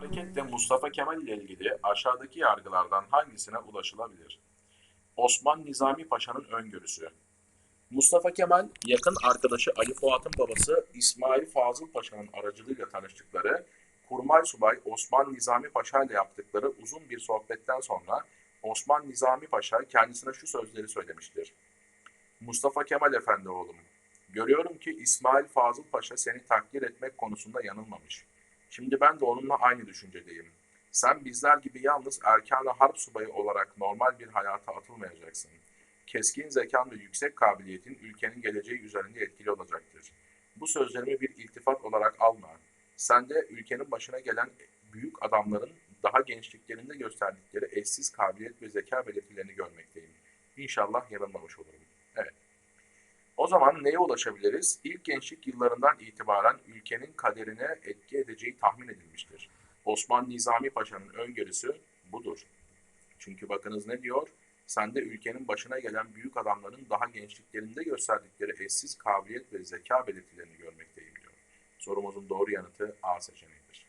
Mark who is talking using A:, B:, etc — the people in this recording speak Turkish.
A: hareketle Mustafa Kemal ile ilgili aşağıdaki yargılardan hangisine ulaşılabilir? Osman Nizami Paşa'nın öngörüsü. Mustafa Kemal, yakın arkadaşı Ali Fuat'ın babası İsmail Fazıl Paşa'nın aracılığıyla tanıştıkları Kurmay Subay Osman Nizami Paşa ile yaptıkları uzun bir sohbetten sonra Osman Nizami Paşa kendisine şu sözleri söylemiştir. Mustafa Kemal Efendi oğlum, görüyorum ki İsmail Fazıl Paşa seni takdir etmek konusunda yanılmamış. Şimdi ben de onunla aynı düşüncedeyim. Sen bizler gibi yalnız erkan harp subayı olarak normal bir hayata atılmayacaksın. Keskin zekan ve yüksek kabiliyetin ülkenin geleceği üzerinde etkili olacaktır. Bu sözlerimi bir iltifat olarak alma. Sen de ülkenin başına gelen büyük adamların daha gençliklerinde gösterdikleri eşsiz kabiliyet ve zeka belirtilerini görmekteyim. İnşallah yanılmamış olurum. O zaman neye ulaşabiliriz? İlk gençlik yıllarından itibaren ülkenin kaderine etki edeceği tahmin edilmiştir. Osman Nizami Paşa'nın öngörüsü budur. Çünkü bakınız ne diyor? Sen de ülkenin başına gelen büyük adamların daha gençliklerinde gösterdikleri eşsiz kabiliyet ve zeka belirtilerini görmekteyim diyor. Sorumuzun doğru yanıtı A seçeneğidir.